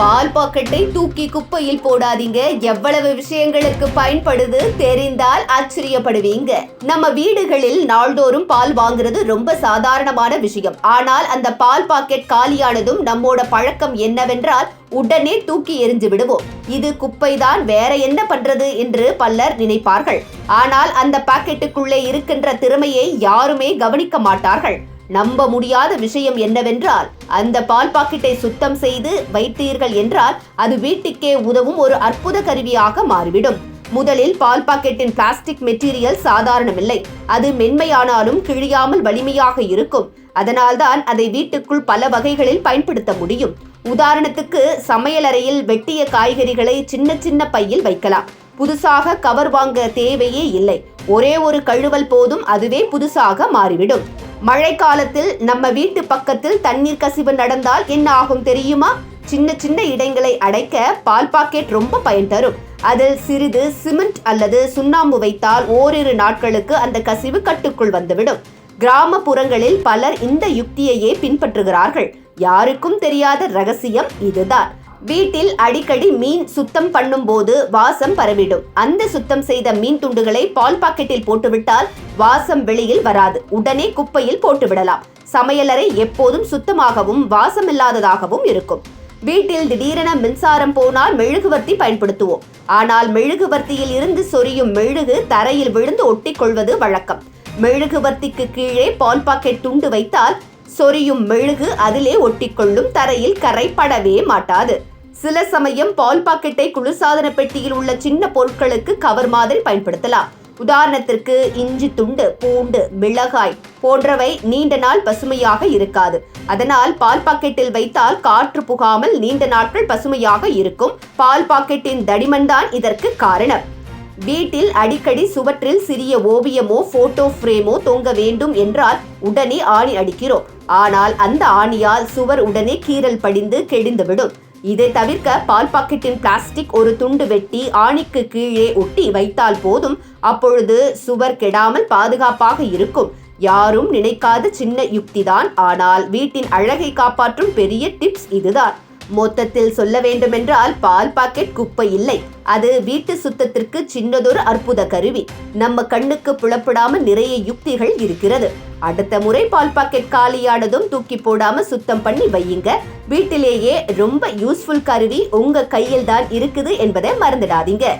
பால் பாக்கெட்டை தூக்கி குப்பையில் போடாதீங்க. எவ்வளவு விஷயங்களுக்கு பயன்படுது தெரிந்தால் ஆச்சரியப்படுவீங்க. நம்ம வீடுகளில் நாள்தோறும் பால் வாங்குறது ரொம்ப சாதாரணமான விஷயம். ஆனால் அந்த பால் பாக்கெட் காலியானதும் நம்மோட பழக்கம் என்னவென்றால் உடனே தூக்கி எரிஞ்சு விடுவோம். இது குப்பைதான் வேற என்ன பண்றது என்று பலர் நினைப்பார்கள். ஆனால் அந்த பாக்கெட்டுக்குள்ளே இருக்கின்ற திறமையை யாருமே கவனிக்க மாட்டார்கள். நம்ப முடியாத விஷயம் என்னவென்றால் அந்த பால் பாக்கெட்டை சுத்தம் செய்து வைத்தீர்கள் என்றால் அது வீட்டுக்கே உதவும் ஒரு அற்புத கருவியாக மாறிவிடும். முதலில் பால் பாக்கெட்டின் பிளாஸ்டிக் மெட்டீரியல் சாதாரணமில்லை. அது மென்மையானாலும் கிழியாமல் வலிமையாக இருக்கும். அதனால்தான் அதை வீட்டுக்குள் பல வகைகளில் பயன்படுத்த முடியும். உதாரணத்துக்கு சமையலறையில் வெட்டிய காய்கறிகளை சின்ன சின்ன பையில் வைக்கலாம். புதுசாக கவர் வாங்க தேவையே இல்லை. ஒரே ஒரு கழுவல் போதும் அதுவே புதுசாக மாறிவிடும். மழை காலத்தில் நம்ம வீட்டு பக்கத்தில் தண்ணீர் கசிவு நடந்தால் என்ன ஆகும் தெரியுமா? சின்ன சின்ன இடங்களை அடைக்க பால் பாக்கெட் ரொம்ப பயன் தரும். அதில் சிறிது சிமெண்ட் அல்லது சுண்ணாம்பு வைத்தால் ஓரிரு நாட்களுக்கு அந்த கசிவு கட்டுக்குள் வந்துவிடும். கிராமப்புறங்களில் பலர் இந்த யுக்தியையே பின்பற்றுகிறார்கள். யாருக்கும் தெரியாத ரகசியம் இதுதான். வீட்டில் அடிக்கடி மீன் சுத்தம் பண்ணும்போது வாசம் பரவிடும். அந்த சுத்தம் செய்த மீன் துண்டுகளை பால் பாக்கெட்டில் போட்டுவிட்டால் வாசம் வெளியில் வராது. உடனே குப்பையில் போட்டுவிடலாம். சமையலறை எப்போதும் சுத்தமாகவும் வாசமில்லாததாகவும் இருக்கும். வீட்டில் திடீரென மின்சாரம் போனால் மெழுகுவர்த்தி பயன்படுத்துவோம். ஆனால் மெழுகுவர்த்தியில் இருந்து சொரியும் மெழுகு தரையில் விழுந்து ஒட்டிக்கொள்வது வழக்கம். மெழுகுவர்த்திக்கு கீழே பால் பாக்கெட் துண்டு வைத்தால் சொரியும் மெழுகு அதிலே ஒட்டிக்கொள்ளும் தரையில் கரைப்படவே மாட்டாது. சில சமயம் பால் பாக்கெட்டை குளிர்சாதன பெட்டியில் உள்ள சின்ன பொருட்களுக்கு கவர் மாதிரி பயன்படுத்தலாம். உதாரணத்திற்கு இஞ்சி துண்டு பூண்டு மிளகாய் போன்றவை நீண்ட நாள் பசுமையாக இருக்காது. அதனால் பால் பாக்கெட்டில் வைத்தால் காற்று புகாமல் நீண்ட நாட்கள் பசுமையாக இருக்கும். பால் பாக்கெட்டின் தடிமன் தான் இதற்கு காரணம். வீட்டில் அடிக்கடி சுவற்றில் சிறிய ஓவியமோ போட்டோ ஃப்ரேமோ தொங்க வேண்டும் என்றால் உடனே ஆணி அடிக்கிறோம். ஆனால் அந்த ஆணியால் சுவர் உடனே கீறல் படிந்து கெடிந்துவிடும். இதை தவிர்க்க பால் பாக்கெட்டின் பிளாஸ்டிக் ஒரு துண்டு வெட்டி ஆணிக்கு கீழே ஒட்டி வைத்தால் போதும். அப்பொழுது சுவர் கெடாமல் பாதுகாப்பாக இருக்கும். யாரும் நினைக்காத சின்ன யுக்திதான் ஆனால் வீட்டின் அழகை காப்பாற்றும் பெரிய டிப்ஸ் இதுதான். மொத்தத்தில் சொல்ல வேண்டுமென்றால் பால் பாக்கெட் குப்பை இல்லை. அது வீட்டு சுத்தத்திற்கு சின்னதொரு அற்புத கருவி. நம்ம கண்ணுக்கு புலப்படாம நிறைய யுக்திகள் இருக்கிறது. அடுத்த முறை பால் பாக்கெட் காலியானதும் தூக்கி போடாம சுத்தம் பண்ணி வையுங்க. வீட்டிலேயே ரொம்ப யூஸ்ஃபுல் கருவி உங்க கையில் தான் இருக்குது என்பதை மறந்துடாதீங்க.